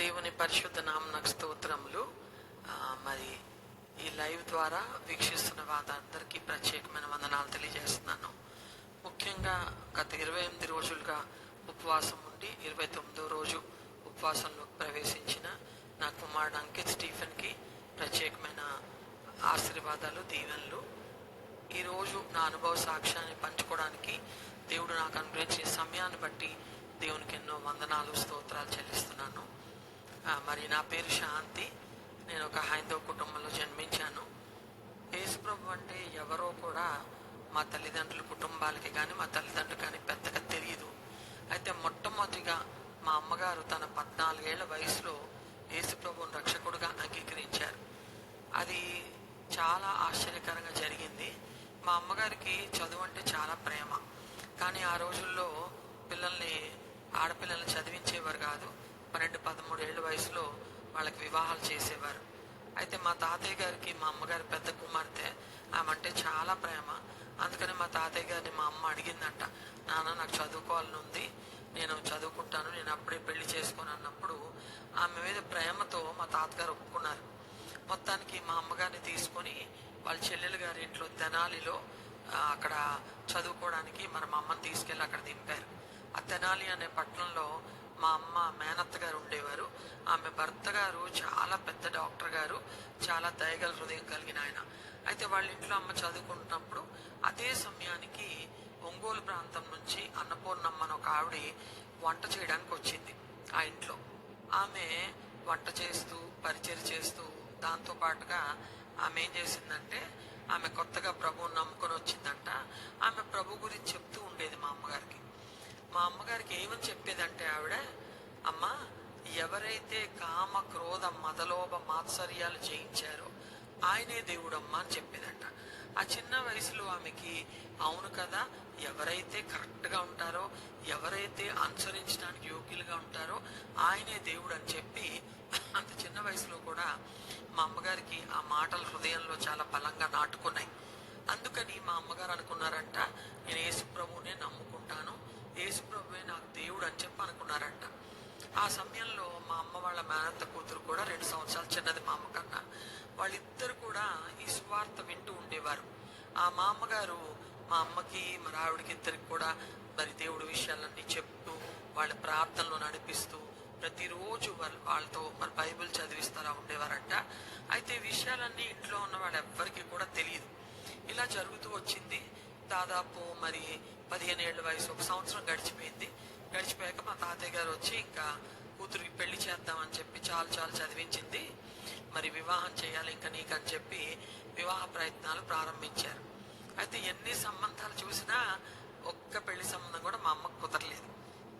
దేవుని పరిశుద్ధ నామనకు స్తోత్రములు మరి ఈ లైవ్ ద్వారా వీక్షిస్తున్న వారందరికీ ప్రత్యేకమైన వందనాలు తెలియజేస్తున్నాను. ముఖ్యంగా గత ఇరవై ఎనిమిది రోజులుగా ఉపవాసం ఉండి ఇరవై తొమ్మిదో రోజు ఉపవాసంలోకి ప్రవేశించిన నా కుమారుడు అంకిత్ స్టీఫెన్కి ప్రత్యేకమైన ఆశీర్వాదాలు దీవెనలు. ఈరోజు నా అనుభవ సాక్ష్యాన్ని పంచుకోవడానికి దేవుడు నాకు అనుగ్రహించే సమయాన్ని బట్టి దేవునికి ఎన్నో వందనాలు స్తోత్రాలు చెల్లిస్తున్నాను. మరి నా పేరు శాంతి. నేను ఒక హైందవ కుటుంబంలో జన్మించాను. యేసుప్రభు అంటే ఎవరో కూడా మా తల్లిదండ్రుల కుటుంబాలకి కానీ మా తల్లిదండ్రులు కానీ పెద్దగా తెలియదు అయితే మొట్టమొదటిగా మా అమ్మగారు తన పద్నాలుగేళ్ళ వయసులో యేసుప్రభుని రక్షకుడుగా అంగీకరించారు. అది చాలా ఆశ్చర్యకరంగా జరిగింది. మా అమ్మగారికి చదువు అంటే చాలా ప్రేమ. కానీ ఆ రోజుల్లో పిల్లల్ని ఆడపిల్లల్ని చదివించేవారు కాదు. పన్నెండు పదమూడు ఏళ్ళ వయసులో వాళ్ళకి వివాహాలు చేసేవారు. అయితే మా తాతయ్య గారికి మా అమ్మగారి పెద్ద కుమార్తె ఆమె అంటే చాలా ప్రేమ. అందుకని మా తాతయ్య గారిని మా అమ్మ అడిగిందంట నాన్న నాకు చదువుకోవాలని ఉంది. నేను చదువుకుంటాను. నేను అప్పుడే పెళ్ళి చేసుకుని అన్నప్పుడు ఆమె మీద ప్రేమతో మా తాతగారు ఒప్పుకున్నారు. మొత్తానికి మా అమ్మగారిని తీసుకొని వాళ్ళ చెల్లెలు గారి ఇంట్లో తెనాలిలో అక్కడ చదువుకోవడానికి మన మా అమ్మని తీసుకెళ్ళి అక్కడ దింపారు. ఆ తెనాలి అనే పట్టణంలో మా అమ్మ మేనత్త గారు ఉండేవారు. ఆమె భర్త గారు చాలా పెద్ద డాక్టర్ గారు. చాలా దయగల హృదయం కలిగిన ఆయన. అయితే వాళ్ళ ఇంట్లో అమ్మ చదువుకుంటున్నప్పుడు అదే సమయానికి ఒంగోలు ప్రాంతం నుంచి అన్నపూర్ణమ్మ అని ఒక ఆవిడ వంట చేయడానికి వచ్చింది ఆ ఇంట్లో. ఆమె వంట చేస్తూ పరిచయం చేస్తూ దాంతో పాటుగా ఆమె ఏం చేసిందంటే ఆమె కొత్తగా ప్రభువుని నమ్ముకొని వచ్చిందంట. ఆమె ప్రభు గురించి చెప్తూ ఉండేది మా అమ్మగారికి. మా అమ్మగారికి ఏమని చెప్పేదంటే ఆవిడ అమ్మా ఎవరైతే కామ క్రోధ మదలోభ మాత్సర్యాలు జయించారో ఆయనే దేవుడమ్మా అని చెప్పేదంట. ఆ చిన్న వయసులో ఆమెకి అవును కదా ఎవరైతే కరెక్ట్గా ఉంటారో ఎవరైతే అనుసరించడానికి యోగ్యులుగా ఉంటారో ఆయనే దేవుడు అని చెప్పి అంత చిన్న వయసులో కూడా మా అమ్మగారికి ఆ మాటలు హృదయంలో చాలా బలంగా నాటుకున్నాయి. అందుకని మా అమ్మగారు అనుకున్నారంట నేను యేసు ప్రభువునే నమ్ముకుంటాను యేసుప్రభువే నాకు దేవుడు అని చెప్పి అనుకున్నారంట ఆ సమయంలో మా అమ్మ వాళ్ళ మేనత్త కూతురు కూడా రెండు సంవత్సరాలు చిన్నది మా అమ్మ కన్నా వాళ్ళిద్దరు కూడా ఈ సువార్త వింటూ ఉండేవారు. ఆ మా అమ్మగారు మా అమ్మకి మరి ఆవిడకి ఇద్దరికి కూడా మరి దేవుడి విషయాలన్నీ చెప్తూ వాళ్ళ ప్రార్థనలో నడిపిస్తూ ప్రతిరోజు వాళ్ళ వాళ్ళతో మరి బైబిల్ చదివిస్తారా ఉండేవారంట. అయితే విషయాలన్నీ ఇంట్లో ఉన్న వాళ్ళు ఎవ్వరికి కూడా తెలియదు. ఇలా జరుగుతూ వచ్చింది. దాదాపు మరి పదిహేను ఏళ్ళ వయసు ఒక సంవత్సరం గడిచిపోయింది. గడిచిపోయాక మా తాతయ్య గారు వచ్చి ఇంకా కూతురికి పెళ్ళి చేద్దామని చెప్పి చాలు చాలు చదివించింది. మరి వివాహం చేయాలి ఇంకా నీకు అని చెప్పి వివాహ ప్రయత్నాలు ప్రారంభించారు. అయితే ఎన్ని సంబంధాలు చూసినా ఒక్క పెళ్ళి సంబంధం కూడా మా అమ్మకు కుదరలేదు.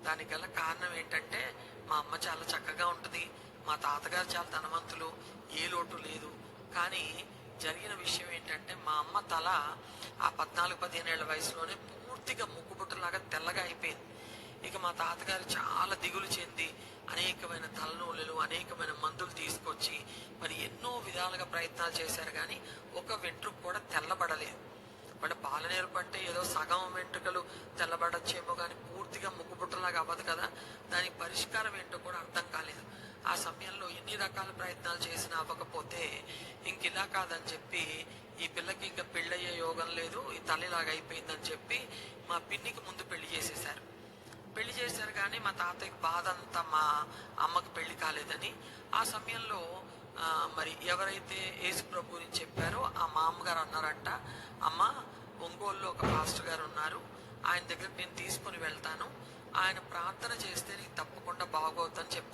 దానికి గల కారణం ఏంటంటే మా అమ్మ చాలా చక్కగా ఉంటుంది. మా తాతగారు చాలా ధనవంతులు ఏ లోటు లేదు. కానీ జరిగిన విషయం ఏంటంటే మా అమ్మ తల ఆ పద్నాలుగు పదిహేనేళ్ళ వయసులోనే పూర్తిగా ముక్కుబుట్టలాగా తెల్లగా అయిపోయింది. ఇక మా తాతగారు చాలా దిగులు చెంది అనేకమైన తలనూలలు అనేకమైన మందులు తీసుకొచ్చి మరి ఎన్నో విధాలుగా ప్రయత్నాలు చేశారు కానీ ఒక వెంట్రుకు కూడా తెల్లబడలేదు. మన పాలనేరు అంటే ఏదో సగం వెంట్రుకలు తెల్లబడచ్చేమో కానీ పూర్తిగా ముక్కుబుట్టలాగా అవ్వదు కదా. దానికి పరిష్కారం ఏంటో కూడా అర్థం కాలేదు. ఆ సమయంలో ఎన్ని రకాల ప్రయత్నాలు చేసినా అవ్వకపోతే ఇంక ఇలా కాదని చెప్పి ఈ పిల్లకి ఇంకా పెళ్ళయ్యే యోగం లేదు ఈ తల్లిలాగా అయిపోయిందని చెప్పి మా పిన్నికి ముందు పెళ్ళి చేసేశారు. పెళ్ళి చేశారు కానీ మా తాతయ్యకి బాధ అంతా మా అమ్మకి పెళ్ళి కాలేదని. ఆ సమయంలో మరి ఎవరైతే యేసు ప్రభుని చెప్పారో ఆ మా అమ్మగారు అన్నారంట అమ్మ ఒంగోలులో ఒక పాస్టర్ గారు ఉన్నారు ఆయన దగ్గర నేను తీసుకుని వెళ్తాను. ఆయన ప్రార్థన చేస్తే నీకు తప్పకుండా బాగోద్దని చెప్పారంట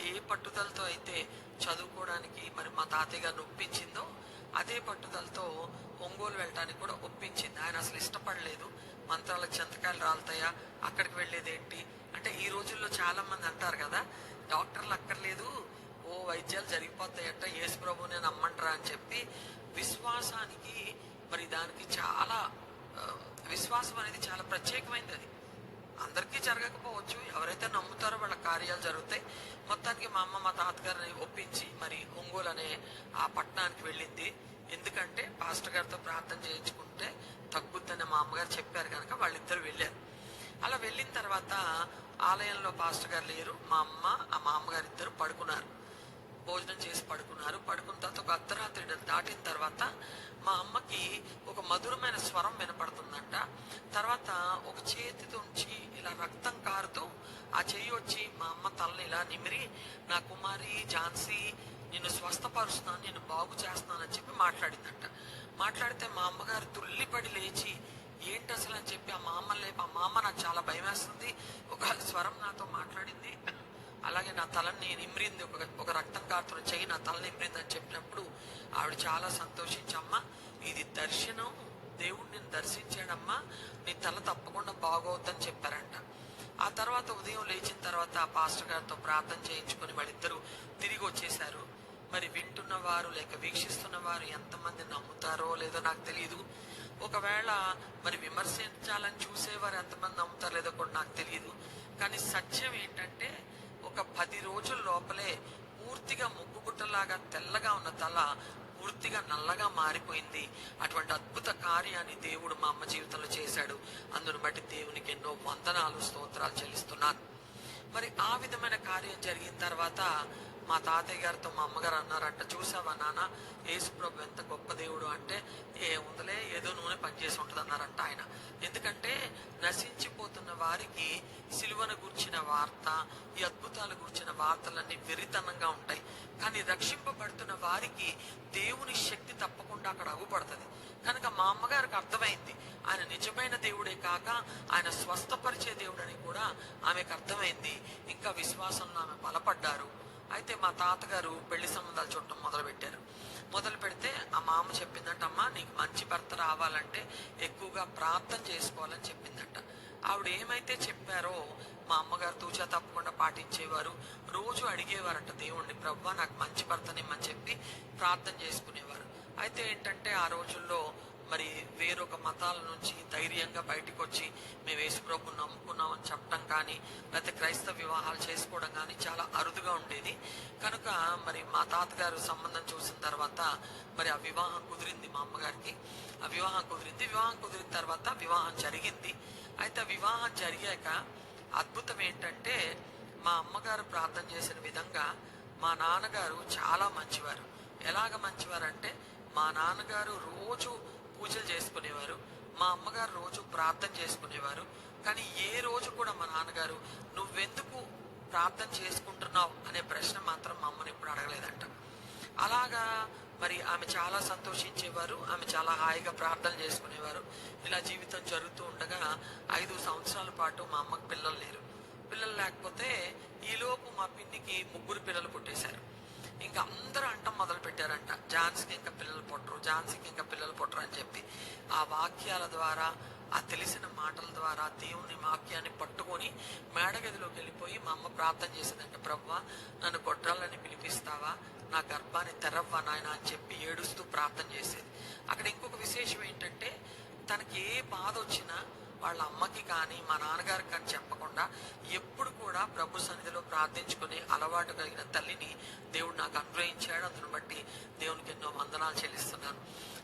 ఏ పట్టుదలతో అయితే చదువుకోవడానికి మరి మా తాతయ్య గారిని ఒప్పించిందో అదే పట్టుదలతో ఒంగోలు వెళ్ళటానికి కూడా ఒప్పించింది. ఆయన అసలు ఇష్టపడలేదు. మంత్రాల చెంతకాయలు రాలుతాయా? అక్కడికి వెళ్ళేది ఏంటి? అంటే ఈ రోజుల్లో చాలా మంది అంటారు కదా డాక్టర్లు అక్కర్లేదు. ఓ వైద్యాలు జరిగిపోతాయట. యేసు ప్రభునే నమ్మంటారా అని చెప్పి విశ్వాసానికి మరి దానికి చాలా విశ్వాసం అనేది చాలా ప్రత్యేకమైనది అది. అందరికీ జరగకపోవచ్చు. ఎవరైతే నమ్ముతారో వాళ్ళ కార్యాలు జరుగుతాయి. మొత్తానికి మా అమ్మ మా తాతగారిని ఒప్పించి మరి ఒంగోలు అనే ఆ పట్టణానికి వెళ్ళింది. ఎందుకంటే పాస్టర్ గారితో ప్రార్థన చేయించుకుంటే తగ్గుద్దని మా అమ్మగారు చెప్పారు కనుక వాళ్ళిద్దరు వెళ్ళారు. అలా వెళ్ళిన తర్వాత ఆలయంలో పాస్టర్ గారు లేరు. మా అమ్మ ఆ మా అమ్మగారు ఇద్దరు పడుకున్నారు. భోజనం చేసి పడుకున్నారు. పడుకున్న తర్వాత ఒక అర్ధరాత్రి దాటిన తర్వాత మా అమ్మకి ఒక మధురమైన స్వరం వినపడుతుందంట. తర్వాత ఒక చేతితో ఉంచి ఇలా రక్తం కారుతూ ఆ చెయ్యి వచ్చి మా అమ్మ తలని ఇలా నిమిరి నా కుమారి ఝాన్సీ నిన్ను స్వస్థపరుస్తున్నాను నేను బాగు చేస్తున్నానని చెప్పి మాట్లాడిందంట. మాట్లాడితే మా అమ్మగారు తుల్లిపడి లేచి ఏంటి అసలు అని చెప్పి ఆ మా అమ్మ లేపు ఆ మా అమ్మ నాకు చాలా భయం వేస్తుంది ఒక స్వరం నాతో మాట్లాడింది. అలాగే నా తలని నేను ఇమ్రింది. ఒక ఒక రక్తం కారుతున్న చెయ్యి నా తలని ఇమ్రింది అని చెప్పినప్పుడు ఆవిడ చాలా సంతోషించమ్మా ఇది దర్శనం. దేవుడు నేను దర్శించాడమ్మా. నీ తల తప్పకుండా బాగోవద్దని చెప్పారంట. ఆ తర్వాత ఉదయం లేచిన తర్వాత ఆ పాస్టర్ గారితో ప్రార్థన చేయించుకొని వాళ్ళిద్దరూ తిరిగి వచ్చేశారు. మరి వింటున్న వారు లేక వీక్షిస్తున్న వారు ఎంతమంది నమ్ముతారో లేదో నాకు తెలియదు ఒకవేళ మరి విమర్శించాలని చూసేవారు ఎంతమంది నమ్ముతారో లేదో కూడా నాకు తెలియదు కానీ సత్యం ఏంటంటే ఒక పది రోజుల లోపలే పూర్తిగా ముగ్గుగుట్టలాగా తెల్లగా ఉన్న తల పూర్తిగా నల్లగా మారిపోయింది. అటువంటి అద్భుత కార్యాన్ని దేవుడు మా అమ్మ జీవితంలో చేశాడు. అందును బట్టి దేవునికి ఎన్నో వందనాలు స్తోత్రాలు చెల్లిస్తున్నాను. మరి ఆ విధమైన కార్యం జరిగిన తర్వాత మా తాతయ్య గారితో మా అమ్మగారు అన్నారంట చూసావా నాన్న యేసుప్రభు ఎంత గొప్ప దేవుడు అంటే ఏ ఉందలే ఏదో నూనె పనిచేసి ఉంటుంది అన్నారంట ఆయన. ఎందుకంటే నశించిపోతున్న వారికి సిలువను గుర్చిన వార్త ఈ అద్భుతాలు గుర్చిన వార్తలన్నీ వెరితనంగా ఉంటాయి. కానీ రక్షింపబడుతున్న వారికి దేవుని శక్తి తప్పకుండా అక్కడ అగుపడుతుంది. కనుక మా అమ్మగారికి అర్థమైంది. ఆయన నిజమైన దేవుడే కాక ఆయన స్వస్థపరిచే దేవుడని కూడా ఆమెకు అర్థమైంది. ఇంకా విశ్వాసంలో ఆమె బలపడ్డారు. అయితే మా తాతగారు పెళ్ళి సంబంధాలు చూడటం మొదలు పెట్టారు. మొదలు పెడితే ఆ మామ చెప్పిందంట అమ్మ నీకు మంచి భర్త రావాలంటే ఎక్కువగా ప్రార్థన చేసుకోవాలని చెప్పిందంట. ఆవిడ ఏమైతే చెప్పారో మా అమ్మగారు తూచా తప్పకుండా పాటించేవారు. రోజు అడిగేవారంట దేవుణ్ణి ప్రభు నాకు మంచి భర్తనిమ్మని చెప్పి ప్రార్థన చేసుకునేవారు. అయితే ఏంటంటే ఆ రోజుల్లో మరి వేరొక మతాల నుంచి ధైర్యంగా బయటకు వచ్చి మేము నమ్ముకున్నాం అని చెప్పడం కానీ లేకపోతే క్రైస్తవ వివాహాలు చేసుకోవడం కానీ చాలా అరుదుగా ఉండేది. కనుక మరి మా తాతగారు సంబంధం చూసిన తర్వాత మరి ఆ వివాహం కుదిరింది మా అమ్మగారికి. ఆ వివాహం కుదిరింది. వివాహం కుదిరిన తర్వాత వివాహం జరిగింది. అయితే ఆ వివాహం జరిగాక అద్భుతం ఏంటంటే మా అమ్మగారు ప్రార్థన చేసిన విధంగా మా నాన్నగారు చాలా మంచివారు. ఎలాగ మంచివారంటే మా నాన్నగారు రోజు పూజలు చేసుకునేవారు. మా అమ్మగారు రోజు ప్రార్థన చేసుకునేవారు. కానీ ఏ రోజు కూడా మా నాన్నగారు నువ్వెందుకు ప్రార్థన చేసుకుంటున్నావు? అనే ప్రశ్న మాత్రం మా అమ్మని ఇప్పుడు అడగలేదంట. అలాగా మరి ఆమె చాలా సంతోషించేవారు. ఆమె చాలా హాయిగా ప్రార్థన చేసుకునేవారు. ఇలా జీవితం జరుగుతూ ఉండగా ఐదు సంవత్సరాల పాటు మా అమ్మకు పిల్లలు లేరు. పిల్లలు లేకపోతే ఈలోపు మా పిన్నికి ముగ్గురు పిల్లలు పుట్టేశారు. ఇంకా అందరూ అంటం మొదలు పెట్టారంట. ఝాన్సీకి ఇంకా పిల్లలు పుట్టరు. ఝాన్సీకి ఇంకా పిల్లలు పుట్టరు అని చెప్పి ఆ వాక్యాల ద్వారా ఆ తెలిసిన మాటల ద్వారా దేవుని వాక్యాన్ని పట్టుకొని మేడగదిలోకి వెళ్ళిపోయి మా అమ్మ ప్రార్థన చేసేదంట ప్రవ్వా నన్ను గొడ్రాలని పిలిపిస్తావా? నా గర్భాన్ని తెరవ్వా నాయన? అని చెప్పి ఏడుస్తూ ప్రార్థన చేసేది. అక్కడ ఇంకొక విశేషం ఏంటంటే తనకి ఏ బాధ వచ్చినా వాళ్ళ అమ్మకి కానీ మా నాన్నగారికి కానీ చెప్పకుండా ఎప్పుడు కూడా ప్రభు సన్నిధిలో ప్రార్థించుకునే అలవాటు కలిగిన తల్లిని దేవుడు నాకు అనుగ్రహించాడు. అందును బట్టి దేవునికి ఎన్నో వందనాలు చెల్లిస్తున్నాను.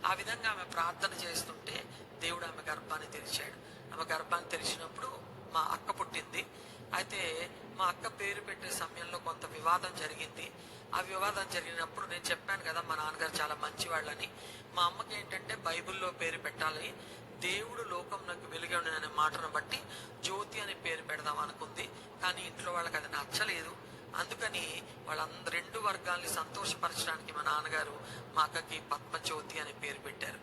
ఆ విధంగా ఆమె ప్రార్థన చేస్తుంటే దేవుడు ఆమె గర్భాన్ని తెరిచాడు. ఆమె గర్భాన్ని తెరిచినప్పుడు మా అక్క పుట్టింది. అయితే మా అక్క పేరు పెట్టే సమయంలో కొంత వివాదం జరిగింది. ఆ వివాదం జరిగినప్పుడు నేను చెప్పాను కదా మా నాన్నగారు చాలా మంచివాళ్ళని. మా అమ్మకి ఏంటంటే బైబిల్లో పేరు పెట్టాలి. దేవుడు లోకం నాకు వెలుగను అనే మాటను బట్టి జ్యోతి అనే పేరు పెడదాం అనుకుంది. కానీ ఇంట్లో వాళ్ళకి అది నచ్చలేదు. అందుకని వాళ్ళంద రెండు వర్గాల్ని సంతోషపరచడానికి మా నాన్నగారు మా అక్కకి పద్మజ్యోతి అనే పేరు పెట్టారు.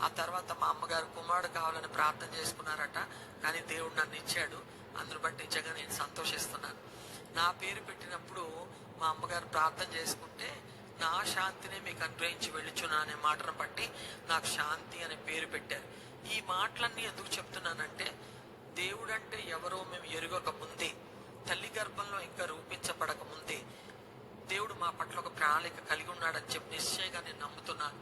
ఆ తర్వాత మా అమ్మగారు కుమారుడు కావాలని ప్రార్థన చేసుకున్నారట కానీ దేవుడు నన్ను ఇచ్చాడు. అందును బట్టి నిజంగా నేను సంతోషిస్తున్నాను. నా పేరు పెట్టినప్పుడు మా అమ్మగారు ప్రార్థన చేసుకుంటే నా శాంతిని మీకు అనుగ్రహించి వెళ్ళుచున్నా అనే మాటను బట్టి నాకు శాంతి అనే పేరు పెట్టారు. ఈ మాటలన్నీ ఎందుకు చెప్తున్నానంటే దేవుడంటే ఎవరో మేము ఎరుగక ముందే తల్లి గర్భంలో ఇంకా రూపించబడకముందే దేవుడు మా పట్ల ఒక ప్రణాళిక కలిగి ఉన్నాడని చెప్పి నిశ్చయంగా నేను నమ్ముతున్నాను.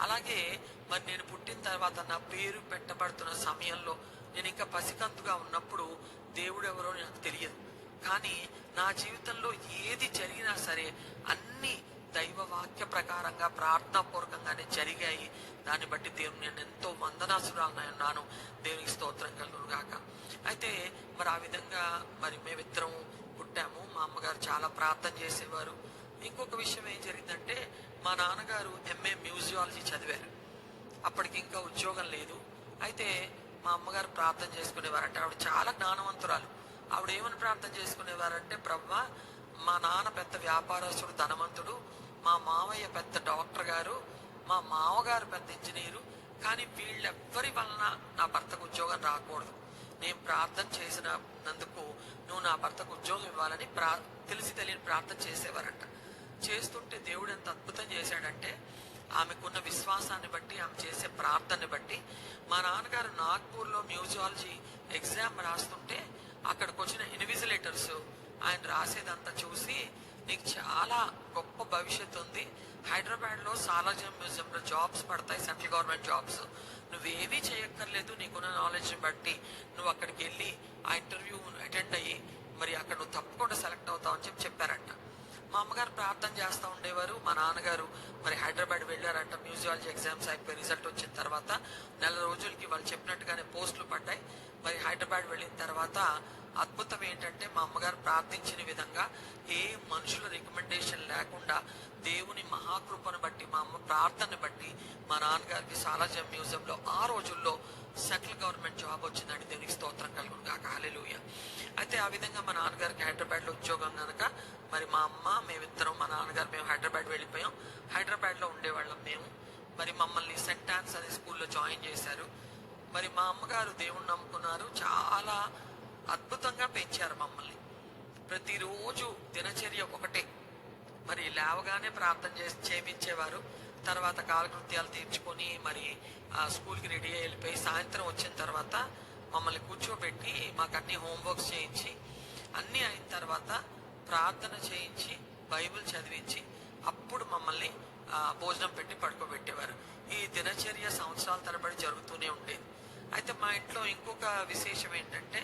అలాగే మరి నేను పుట్టిన తర్వాత నా పేరు పెట్టబడుతున్న సమయంలో నేను ఇంకా పసికంతుగా ఉన్నప్పుడు దేవుడు ఎవరో నాకు తెలియదు. కానీ నా జీవితంలో ఏది జరిగినా సరే అన్ని దైవ వాక్య ప్రకారంగా ప్రార్థనాపూర్వకంగానే జరిగాయి. దాన్ని బట్టి దేవుని నేను ఎంతో వందనాసురాలనై దేవునికి స్తోత్రం కలుగును గాక అయితే మరి ఆ విధంగా మరి మేమిద్దరం పుట్టాము. మా అమ్మగారు చాలా ప్రార్థన చేసేవారు. ఇంకొక విషయం ఏం జరిగిందంటే మా నాన్నగారు ఎంఏ మ్యూజియాలజీ చదివారు. అప్పటికి ఇంకా ఉద్యోగం లేదు. అయితే మా అమ్మగారు ప్రార్థన చేసుకునేవారంటే. ఆవిడ చాలా జ్ఞానవంతురాలు. ఆవిడ ఏమని ప్రార్థన చేసుకునేవారంటే బ్రహ్మ మా నాన్న పెద్ద వ్యాపారస్తుడు ధనవంతుడు మా మావయ్య పెద్ద డాక్టర్ గారు మా మావగారు పెద్ద ఇంజనీరు కానీ వీళ్ళెవ్వరి వలన నా భర్తకు ఉద్యోగం రాకూడదు. నేను ప్రార్థన చేసినందుకు నువ్వు నా భర్తకు ఉద్యోగం ఇవ్వాలని ప్రా తెలిసి తెలియని ప్రార్థన చేసేవారంట. చేస్తుంటే దేవుడు ఎంత అద్భుతం చేశాడంటే ఆమెకున్న విశ్వాసాన్ని బట్టి ఆమె చేసే ప్రార్థనని బట్టి మా నాన్నగారు నాగ్పూర్లో మ్యూజియాలజీ ఎగ్జామ్ రాస్తుంటే అక్కడికి వచ్చిన ఇన్విజిలేటర్స్ ఆయన రాసేదంతా చూసి నీకు చాలా గొప్ప భవిష్యత్తు ఉంది. హైదరాబాద్లో మ్యూజియంలో జాబ్స్ పడతాయి సెంట్రల్ గవర్నమెంట్ జాబ్స్. నువ్వేమీ చేయక్కర్లేదు నీకున్న నాలెడ్జ్ బట్టి నువ్వు అక్కడికి వెళ్ళి ఆ ఇంటర్వ్యూ అటెండ్ అయ్యి మరి అక్కడ నువ్వు తప్పకుండా సెలెక్ట్ అవుతావు అని చెప్పి చెప్పారంట. మా అమ్మగారు ప్రార్థన చేస్తూ ఉండేవారు. మా నాన్నగారు మరి హైదరాబాద్ వెళ్ళారంట. మ్యూజియాలజీ ఎగ్జామ్స్ అయిపోయి రిజల్ట్ వచ్చిన తర్వాత నెల రోజులకి వాళ్ళు చెప్పినట్టుగానే పోస్టులు పడ్డాయి. మరి హైదరాబాద్ వెళ్ళిన తర్వాత అద్భుతం ఏంటంటే మా అమ్మగారు ప్రార్థించిన విధంగా ఏ మనుషుల రికమెండేషన్ లేకుండా దేవుని మహాకృపను బట్టి మా అమ్మ ప్రార్థనను బట్టి మా నాన్నగారికి సాలాజం మ్యూజియంలో ఆ రోజుల్లో సెంట్రల్ గవర్నమెంట్ జాబ్ వచ్చిందండి. దేవునికి స్తోత్రం కలుగును కాక హల్లెలూయా. అయితే ఆ విధంగా మా నాన్నగారికి హైదరాబాద్లో ఉద్యోగం కనుక మరి మా అమ్మ మేమిద్దరం మా నాన్నగారు మేము హైదరాబాద్ వెళ్ళిపోయాం. హైదరాబాద్లో ఉండేవాళ్ళం మేము. మరి మమ్మల్ని సెంట్ ఆన్స్ అనే స్కూల్లో జాయిన్ చేశారు. మరి మా అమ్మగారు దేవుణ్ణి నమ్ముకున్నారు. చాలా అద్భుతంగా పెంచారు మమ్మల్ని. ప్రతిరోజు దినచర్య ఒకటే. మరి లేవగానే ప్రార్థన చేసి చేయించేవారు తర్వాత కాలకృత్యాలు తీర్చుకొని మరి ఆ స్కూల్కి రెడీ అయ్యి వెళ్ళిపోయి సాయంత్రం వచ్చిన తర్వాత మమ్మల్ని కూర్చోబెట్టి మాకు అన్ని హోంవర్క్స్ చేయించి అన్నీ అయిన తర్వాత ప్రార్థన చేయించి బైబిల్ చదివించి అప్పుడు మమ్మల్ని భోజనం పెట్టి పడుకోబెట్టేవారు. ఈ దినచర్య సంవత్సరాల తరబడి జరుగుతూనే ఉండేది. అయితే మా ఇంట్లో ఇంకొక విశేషం ఏంటంటే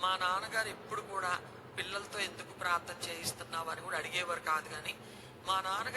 మా నాన్నగారు ఎప్పుడు కూడా పిల్లలతో ఎందుకు ప్రార్థన చేయిస్తున్నావు అని కూడా అడిగేవారు కాదు కానీ మా నాన్నగారు